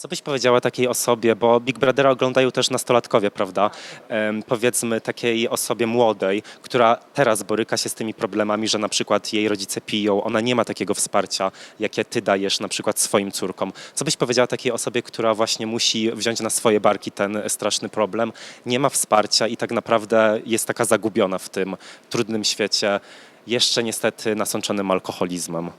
Co byś powiedziała takiej osobie, bo Big Brothera oglądają też nastolatkowie, prawda? Powiedzmy takiej osobie młodej, która teraz boryka się z tymi problemami, że na przykład jej rodzice piją, ona nie ma takiego wsparcia, jakie ty dajesz na przykład swoim córkom. Co byś powiedziała takiej osobie, która właśnie musi wziąć na swoje barki ten straszny problem, nie ma wsparcia i tak naprawdę jest taka zagubiona w tym trudnym świecie, jeszcze niestety nasączonym alkoholizmem?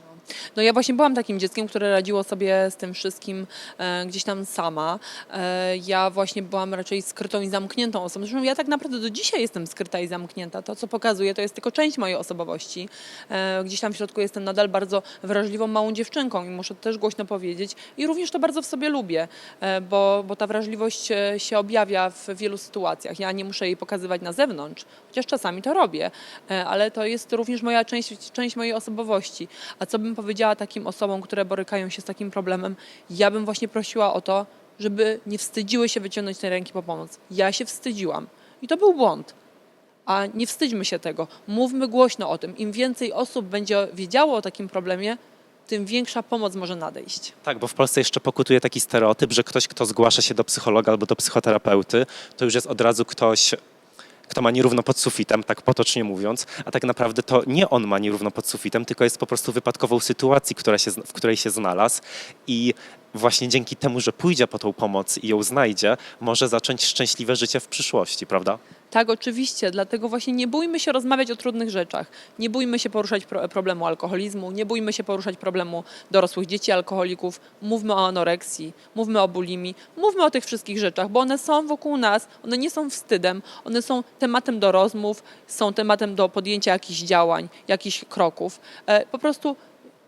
No ja właśnie byłam takim dzieckiem, które radziło sobie z tym wszystkim e, gdzieś tam sama. E, ja właśnie byłam raczej skrytą i zamkniętą osobą. Zresztą ja tak naprawdę do dzisiaj jestem skryta i zamknięta. To, co pokazuję, to jest tylko część mojej osobowości. E, gdzieś tam w środku jestem nadal bardzo wrażliwą, małą dziewczynką i muszę też głośno powiedzieć. I również to bardzo w sobie lubię, e, bo, bo ta wrażliwość e, się objawia w wielu sytuacjach. Ja nie muszę jej pokazywać na zewnątrz, chociaż czasami to robię, e, ale to jest również moja część, część mojej osobowości. A co bym powiedziała takim osobom, które borykają się z takim problemem? Ja bym właśnie prosiła o to, żeby nie wstydziły się wyciągnąć tej ręki po pomoc. Ja się wstydziłam i to był błąd. A nie wstydźmy się tego. Mówmy głośno o tym. Im więcej osób będzie wiedziało o takim problemie, tym większa pomoc może nadejść. Tak, bo w Polsce jeszcze pokutuje taki stereotyp, że ktoś, kto zgłasza się do psychologa albo do psychoterapeuty, to już jest od razu ktoś, kto ma nierówno pod sufitem, tak potocznie mówiąc, a tak naprawdę to nie on ma nierówno pod sufitem, tylko jest po prostu wypadkową sytuacji, która się, w której się znalazł i właśnie dzięki temu, że pójdzie po tą pomoc i ją znajdzie, może zacząć szczęśliwe życie w przyszłości, prawda? Tak, oczywiście, dlatego właśnie nie bójmy się rozmawiać o trudnych rzeczach. Nie bójmy się poruszać pro problemu alkoholizmu, nie bójmy się poruszać problemu dorosłych dzieci alkoholików. Mówmy o anoreksji, mówmy o bulimii, mówmy o tych wszystkich rzeczach, bo one są wokół nas, one nie są wstydem, one są tematem do rozmów, są tematem do podjęcia jakichś działań, jakichś kroków. E, Po prostu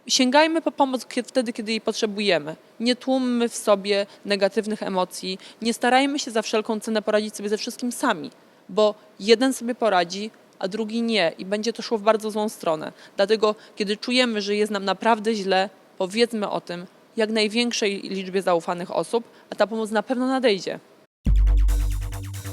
sięgajmy po pomoc wtedy, kiedy jej potrzebujemy. Nie tłummy w sobie negatywnych emocji, nie starajmy się za wszelką cenę poradzić sobie ze wszystkim sami, bo jeden sobie poradzi, a drugi nie i będzie to szło w bardzo złą stronę. Dlatego, kiedy czujemy, że jest nam naprawdę źle, powiedzmy o tym jak największej liczbie zaufanych osób, a ta pomoc na pewno nadejdzie.